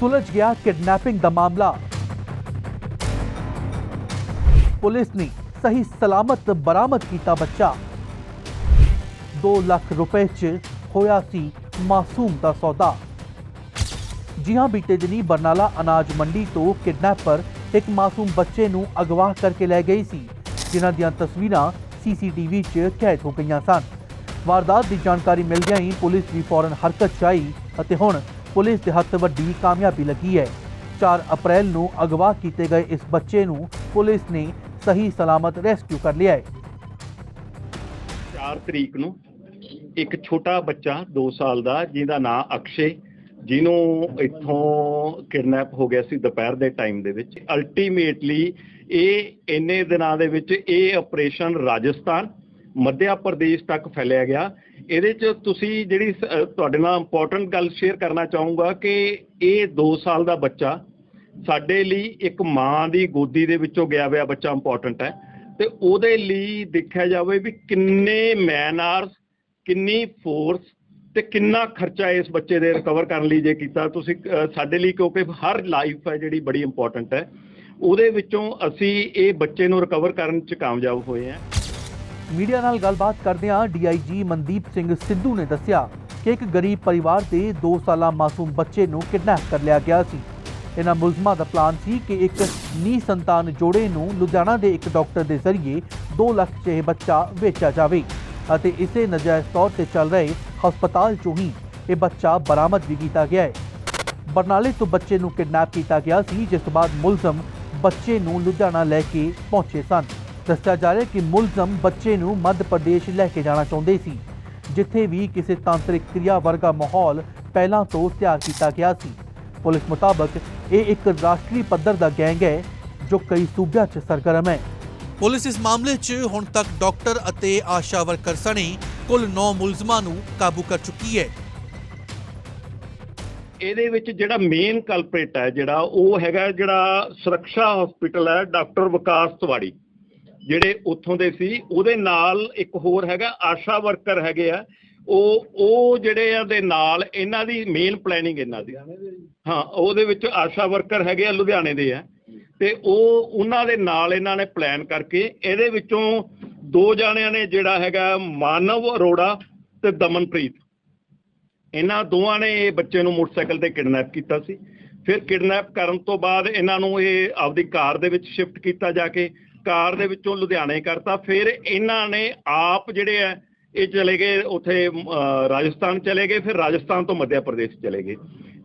ਸੁਲਝ ਗਿਆ ਕਿਡਨੈਪਿੰਗ ਦਾ ਮਾਮਲਾ। ਪੁਲਿਸ ਨੇ ਸਹੀ ਸਲਾਮਤ ਬਰਾਮਦ ਕੀਤਾ ਬੱਚਾ। 2 ਲੱਖ ਰੁਪਏ 'ਚ ਹੋਇਆ ਸੀ ਮਾਸੂਮ ਦਾ ਸੌਦਾ। ਜੀ ਹਾਂ ਬੀਤੇ ਦਿਨੀ ਬਰਨਾਲਾ ਅਨਾਜ ਮੰਡੀ ਤੋਂ ਕਿਡਨੈਪਰ ਇੱਕ ਮਾਸੂਮ ਬੱਚੇ ਨੂੰ ਅਗਵਾ ਕਰਕੇ ਲੈ ਗਈ ਸੀ, ਜਿਨ੍ਹਾਂ ਦੀਆਂ ਤਸਵੀਰਾਂ ਸੀਸੀਟੀਵੀ 'ਚ ਕੈਦ ਹੋ ਗਈਆਂ ਸਨ। ਵਾਰਦਾਤ ਦੀ ਜਾਣਕਾਰੀ ਮਿਲਦਿਆਂ ਹੀ ਪੁਲਿਸ ਵੀ ਫੌਰਨ ਹਰਕਤ 'ਚ ਆਈ ਅਤੇ ਹੁਣ ਪੁਲਿਸ ਦੇ ਹੱਥ ਵੱਡੀ ਕਾਮਯਾਬੀ ਲੱਗੀ ਹੈ। 4 ਅਪ੍ਰੈਲ ਨੂੰ ਅਗਵਾ ਕੀਤੇ ਗਏ ਇਸ ਬੱਚੇ ਨੂੰ ਪੁਲਿਸ ਨੇ ਸਹੀ ਸਲਾਮਤ ਰੈਸਕਿਊ ਕਰ ਲਿਆ ਹੈ। 4 ਤਰੀਕ ਨੂੰ ਇੱਕ ਛੋਟਾ ਬੱਚਾ 2 ਸਾਲ ਦਾ, ਜਿਹਦਾ ਨਾਂ ਅਕਸ਼ੇ, ਜਿਹਨੂੰ ਇੱਥੋਂ ਕਿਡਨੈਪ ਹੋ ਗਿਆ ਸੀ ਦੁਪਹਿਰ ਦੇ ਟਾਈਮ ਦੇ ਵਿੱਚ। ਅਲਟੀਮੇਟਲੀ ਇਹ ਇੰਨੇ ਦਿਨਾਂ ਦੇ ਵਿੱਚ ਇਹ ਆਪਰੇਸ਼ਨ ਰਾਜਸਥਾਨ ਮੱਧਿਆ ਪ੍ਰਦੇਸ਼ ਤੱਕ ਫੈਲਿਆ ਗਿਆ। ਇਹਦੇ ਚ ਤੁਸੀਂ ਜਿਹੜੀ ਸ- ਤੁਹਾਡੇ ਨਾਲ ਇੰਪੋਰਟੈਂਟ ਗੱਲ ਸ਼ੇਅਰ ਕਰਨਾ ਚਾਹੂੰਗਾ ਕਿ ਇਹ 2 ਸਾਲ ਦਾ ਬੱਚਾ ਸਾਡੇ ਲਈ ਇੱਕ ਮਾਂ ਦੀ ਗੋਦੀ ਦੇ ਵਿੱਚੋਂ ਗਿਆ ਹੋਇਆ ਬੱਚਾ ਇੰਪੋਰਟੈਂਟ ਹੈ। ਤੇ ਉਹਦੇ ਲਈ ਦੇਖਿਆ ਜਾਵੇ ਵੀ ਕਿੰਨੇ ਮੈਨ ਕਿੰਨੀ ਫੋਰਸ ਤੇ ਕਿੰਨਾ ਖਰਚਾ ਇਸ ਬੱਚੇ ਦੇ ਰਿਕਵਰ ਕਰਨ ਲਈ ਜੇ ਕੀਤਾ। ਤੁਸੀਂ ਸਾਡੇ ਲਈ ਕਿਉਂਕਿ ਹਰ ਲਾਈਫ ਹੈ ਜਿਹੜੀ ਬੜੀ ਇੰਪੋਰਟੈਂਟ ਹੈ। ਉਹਦੇ ਵਿੱਚੋਂ ਅਸੀਂ ਇਹ ਬੱਚੇ ਨੂੰ ਰਿਕਵਰ ਕਰਨ ਚ ਕਾਮਯਾਬ ਹੋਏ ਹਾਂ। ਮੀਡੀਆ ਨਾਲ ਗੱਲਬਾਤ ਕਰਦਿਆਂ ਡੀਆਈਜੀ ਮਨਦੀਪ ਸਿੰਘ ਸਿੱਧੂ ਨੇ ਦੱਸਿਆ ਕਿ ਇੱਕ ਗਰੀਬ ਪਰਿਵਾਰ ਦੇ 2 ਸਾਲਾ ਮਾਸੂਮ ਬੱਚੇ ਨੂੰ ਕਿਡਨੈਪ ਕਰ ਲਿਆ ਗਿਆ ਸੀ। ਇਹਨਾਂ ਮੁਲਜ਼ਮਾਂ ਦਾ ਪਲਾਨ ਸੀ ਕਿ ਇੱਕ ਨੀ ਸੰਤਾਨ ਜੋੜੇ ਨੂੰ ਲੁਧਿਆਣਾ ਦੇ ਇੱਕ ਡਾਕਟਰ ਦੇ ਜ਼ਰੀਏ 2 ਲੱਖ 'ਚ ਇਹ ਬੱਚਾ ਵੇਚਿਆ ਜਾਵੇ ਅਤੇ ਇਸੇ ਨਜਾਇਜ਼ ਤੌਰ ਤੇ ਚੱਲ ਰਹੇ ਹਸਪਤਾਲ 'ਚੋਂ ਹੀ ਇਹ ਬੱਚਾ ਬਰਾਮਦ ਵੀ ਕੀਤਾ ਗਿਆ ਹੈ। ਬਰਨਾਲੇ ਤੋਂ ਬੱਚੇ ਨੂੰ ਕਿਡਨੈਪ ਕੀਤਾ ਗਿਆ ਸੀ, ਜਿਸ ਤੋਂ ਬਾਅਦ ਮੁਲਜ਼ਮ ਬੱਚੇ ਨੂੰ ਲੁਧਿਆਣਾ ਲੈ ਕੇ ਪਹੁੰਚੇ ਸਨ। ਦੱਸਿਆ ਜਾ ਰਿਹਾ ਕਿ ਮੁਲਜ਼ਮ ਬੱਚੇ ਨੂੰ ਮੱਧ ਪ੍ਰਦੇਸ਼ ਲੈ ਕੇ ਜਾਣਾ ਚਾਹੁੰਦੇ ਸੀ ਜਿੱਥੇ ਵੀ ਕਿਸੇ ਤਾਂਤਰਿਕ ਕਿਰਿਆ ਵਰਗਾ ਮਾਹੌਲ ਪਹਿਲਾਂ ਤੋਂ ਤਿਆਰ ਕੀਤਾ ਗਿਆ ਸੀ। ਪੁਲਿਸ ਮੁਤਾਬਕ ਇਹ ਇੱਕ ਰਾਸ਼ਟਰੀ ਪੱਧਰ ਦਾ ਗੈਂਗ ਹੈ ਜੋ ਕਈ ਸੂਬਿਆਂ 'ਚ ਸਰਗਰਮ ਹੈ। ਪੁਲਿਸ ਇਸ ਮਾਮਲੇ 'ਚ ਹੁਣ ਤੱਕ ਡਾਕਟਰ ਅਤੇ ਆਸ਼ਾ ਵਰਕਰ ਸਣੇ ਕੁੱਲ 9 ਮੁਲਜ਼ਮਾਂ ਨੂੰ ਕਾਬੂ ਕਰ ਚੁੱਕੀ ਹੈ। ਇਹਦੇ ਵਿੱਚ ਜਿਹੜਾ ਮੇਨ ਕਲਪ੍ਰੇਟ ਹੈ ਜਿਹੜਾ ਉਹ ਹੈਗਾ ਜਿਹੜਾ ਸੁਰੱਖਿਆ ਹਸਪੀਟਲ ਹੈ ਡਾਕਟਰ ਵਿਕਾਸ ਤਵਾੜੀ। ਜਿਹੜੇ ਉੱਥੋਂ ਦੇ ਸੀ ਉਹਦੇ ਨਾਲ ਇੱਕ ਹੋਰ ਹੈਗਾ ਆਸ਼ਾ ਵਰਕਰ ਹੈਗੇ ਆ। ਉਹ ਉਹ ਜਿਹੜੇ ਆ ਦੇ ਨਾਲ ਇਹਨਾਂ ਦੀ ਮੇਨ ਪਲੈਨਿੰਗ ਇਹਨਾਂ ਦੀ। ਹਾਂ ਉਹਦੇ ਵਿੱਚ ਆਸ਼ਾ ਵਰਕਰ ਹੈਗੇ ਆ ਲੁਧਿਆਣੇ ਦੇ ਆ। ਤੇ ਉਹ ਉਹਨਾਂ ਦੇ ਨਾਲ ਇਹਨਾਂ ਨੇ ਪਲਾਨ ਕਰਕੇ ਇਹਦੇ ਵਿੱਚੋਂ ਦੋ ਜਾਣਿਆਂ ਨੇ ਜਿਹੜਾ ਹੈਗਾ ਮਾਨਵ ਅਰੋੜਾ ਤੇ ਦਮਨਪ੍ਰੀਤ। ਇਹਨਾਂ ਦੋਵਾਂ ਨੇ ਇਹ ਬੱਚੇ ਨੂੰ ਮੋਟਰਸਾਈਕਲ ਤੇ ਕਿਡਨੈਪ ਕੀਤਾ ਸੀ। ਫਿਰ ਕਿਡਨੈਪ ਕਰਨ ਤੋਂ ਬਾਅਦ ਇਹਨਾਂ ਨੂੰ ਇਹ ਆਪਦੀ ਕਾਰ ਦੇ ਵਿੱਚ ਸ਼ਿਫਟ ਕੀਤਾ ਜਾ ਕੇ ਕਾਰ ਦੇ ਵਿੱਚੋਂ ਲੁਧਿਆਣੇ ਕਰਤਾ। ਫਿਰ ਇਹਨਾਂ ਨੇ ਆਪ ਜਿਹੜੇ ਆ ਇਹ ਚਲੇ ਗਏ ਉੱਥੇ ਰਾਜਸਥਾਨ ਚਲੇ ਗਏ ਫਿਰ ਰਾਜਸਥਾਨ ਤੋਂ ਮੱਧ ਪ੍ਰਦੇਸ਼ ਚਲੇ ਗਏ।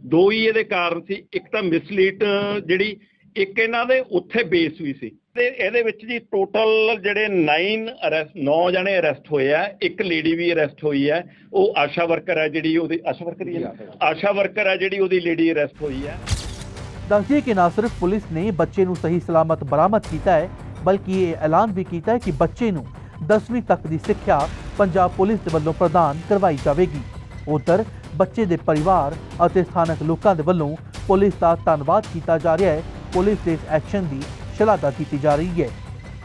ਦੋ ਹੀ ਇਹਦੇ ਕਾਰਨ ਸੀ ਇੱਕ ਤਾਂ ਮਿਸਲੀਟ ਜਿਹੜੀ ਇੱਕ ਇਹਨਾਂ ਦੇ ਉੱਥੇ ਬੇਸ ਵੀ ਸੀ। ਤੇ ਇਹਦੇ ਵਿੱਚ ਜੀ ਟੋਟਲ ਜਿਹੜੇ 9 ਅਰੈਸਟ 9 ਜਣੇ ਅਰੈਸਟ ਹੋਏ ਆ ਇੱਕ ਲੇਡੀ ਵੀ ਅਰੈਸਟ ਹੋਈ ਹੈ ਉਹ ਆਸ਼ਾ ਵਰਕਰ ਹੈ ਜਿਹੜੀ ਉਹਦੀ ਆਸ਼ਾ ਵਰਕਰ ਹੀ ਹੈ? ਆਸ਼ਾ ਵਰਕਰ ਹੈ ਜਿਹੜੀ ਉਹਦੀ ਲੇਡੀ ਅਰੈਸਟ ਹੋਈ ਹੈ ਦੱਸਦੀਏ ਕਿ ਨਾ ਸਿਰਫ ਪੁਲਿਸ ਨੇ ਬੱਚੇ ਨੂੰ ਸਹੀ ਸਲਾਮਤ ਬਰਾਮਦ ਕੀਤਾ ਹੈ ਬਲਕਿ ਇਹ ਐਲਾਨ ਵੀ ਕੀਤਾ ਹੈ ਕਿ ਬੱਚੇ ਨੂੰ 10ਵੀਂ ਤੱਕ ਦੀ ਸਿੱਖਿਆ ਪੰਜਾਬ ਪੁਲਿਸ ਦੇ ਵੱਲੋਂ ਪ੍ਰਦਾਨ ਕਰਵਾਈ ਜਾਵੇਗੀ ਉਧਰ ਬੱਚੇ ਦੇ ਪਰਿਵਾਰ ਅਤੇ ਸਥਾਨਕ ਲੋਕਾਂ ਦੇ ਵੱਲੋਂ ਪੁਲਿਸ ਦਾ ਧੰਨਵਾਦ ਕੀਤਾ ਜਾ ਰਿਹਾ ਹੈ ਪੁਲਿਸ ਦੇ ਇਸ ਐਕਸ਼ਨ ਦੀ ਸ਼ਲਾਘਾ ਕੀਤੀ ਜਾ ਰਹੀ ਹੈ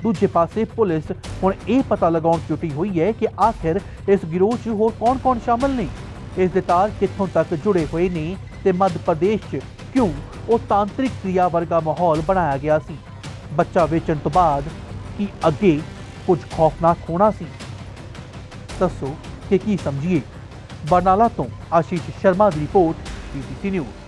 ਦੂਜੇ ਪਾਸੇ ਪੁਲਿਸ ਹੁਣ ਇਹ ਪਤਾ ਲਗਾਉਣ 'ਚ ਹੋਈ ਹੈ ਕਿ ਆਖਿਰ ਇਸ ਗਿਰੋਹ 'ਚ ਹੋਰ ਕੌਣ-ਕੌਣ ਸ਼ਾਮਲ ਨੇ ਇਸ ਦੇ ਤਾਰ ਕਿੱਥੋਂ ਤੱਕ ਜੁੜੇ ਹੋਏ ਨੇ ਤੇ ਮੱਧ ਪ੍ਰਦੇਸ਼ 'ਚ ਕਿਉਂ ਉਹ ਤਾਂਤਰਿਕ ਕਿਰਿਆ ਵਰਗਾ ਮਾਹੌਲ ਬਣਾਇਆ ਗਿਆ ਸੀ ਬੱਚਾ ਵੇਚਣ ਤੋਂ ਬਾਅਦ ਕੀ ਅੱਗੇ ਕੁਝ ਖੌਫਨਾਕ ਹੋਣਾ ਸੀ। ਦੱਸੋ ਕਿ ਕੀ ਸਮਝੀਏ? ਬਰਨਾਲਾ ਤੋਂ ਆਸ਼ੀਸ਼ ਸ਼ਰਮਾ ਦੀ ਰਿਪੋਰਟ ਬੀਬੀਸੀ ਨਿਊਜ਼